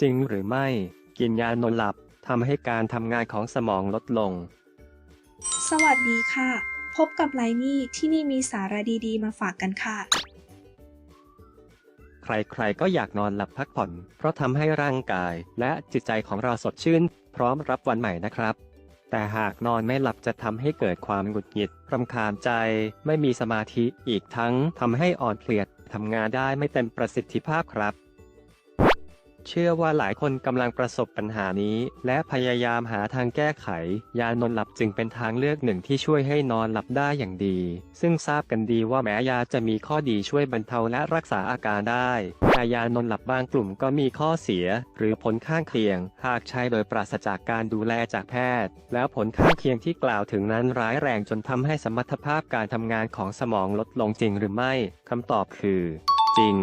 จริงหรือไม่ กินยานอนหลับทำให้การทำงานของสมองลดลง สวัสดีค่ะ พบกับไลนี่ที่นี่มีสาระดีๆ มาฝากกันค่ะ ใครๆก็อยากนอนหลับพักผ่อน เพราะทำให้ร่างกายและจิตใจของเราสดชื่น พร้อมรับวันใหม่นะครับ แต่หากนอนไม่หลับจะทำให้เกิดความหงุดหงิดรำคาญใจ ไม่มีสมาธิอีกทั้งทำให้อ่อนเพลียทำงานได้ไม่เต็มประสิทธิภาพครับ เชื่อว่าหลายคนกำลังประสบปัญหานี้ และพยายามหาทางแก้ไข ยานอนหลับจึงเป็นทางเลือกหนึ่งที่ช่วยให้นอนหลับได้อย่างดี ซึ่งทราบกันดีว่าแม้ยาจะมีข้อดีช่วยบรรเทาและรักษาอาการได้แต่ยานอนหลับบางกลุ่มก็มีข้อเสีย หรือผลข้างเคียง หากใช้โดยปราศจากการดูแลจากแพทย์ แล้วผลข้างเคียงที่กล่าวถึงนั้นร้ายแรงจนทำให้สมรรถภาพการทำงานของสมองลดลงจริงหรือไม่คำตอบคือ จริง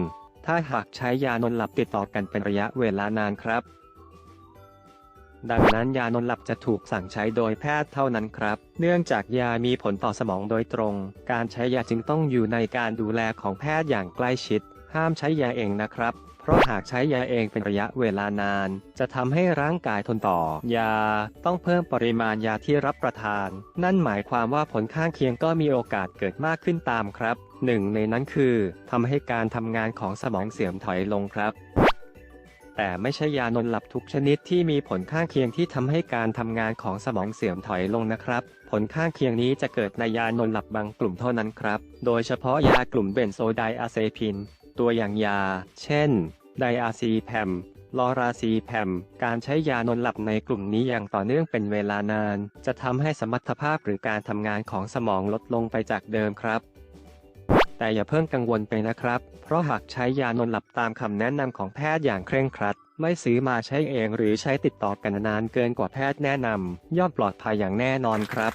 ถ้าหากใช้ยานอนหลับติดต่อกันเป็นระยะเวลานานครับ ดังนั้นยานอนหลับจะถูกสั่งใช้โดยแพทย์เท่านั้นครับ เนื่องจากยามีผลต่อสมองโดยตรง การใช้ยาจึงต้องอยู่ในการดูแลของแพทย์อย่างใกล้ชิด ห้ามใช้ยาเองนะครับ เพราะหากใช้ยาเองเป็นระยะเวลานาน จะทำให้ร่างกายทนต่อ ยาต้องเพิ่มปริมาณยาที่รับประทาน นั่นหมายความว่าผลข้างเคียงก็มีโอกาสเกิดมากขึ้นตามครับ หนึ่งในนั้นคือทำให้การทำงานของสมองเสื่อมถอยลงครับแต่ไม่ใช่ยานอนหลับทุกชนิดที่มีผลข้างเคียงที่ทำให้การทำงานของสมองเสื่อมถอยลงนะครับ ผลข้างเคียงนี้จะเกิดในยานอนหลับบางกลุ่มเท่านั้นครับ โดยเฉพาะยากลุ่มเบนโซไดอะเซพิน ตัวอย่างยา เช่น ไดอาซีแพม ลอราซีแพม การใช้ยานอนหลับในกลุ่มนี้อย่างต่อเนื่องเป็นเวลานาน จะทำให้สมรรถภาพหรือการทำงานของสมองลดลงไปจากเดิมครับ แต่อย่าเพิ่งกังวลไปนะครับ เพราะหากใช้ยานอนหลับตามคำแนะนำของแพทย์อย่างเคร่งครัด ไม่ซื้อมาใช้เองหรือใช้ติดต่อกันนานเกินกว่าแพทย์แนะนำย่อมปลอดภัยอย่างแน่นอนครับ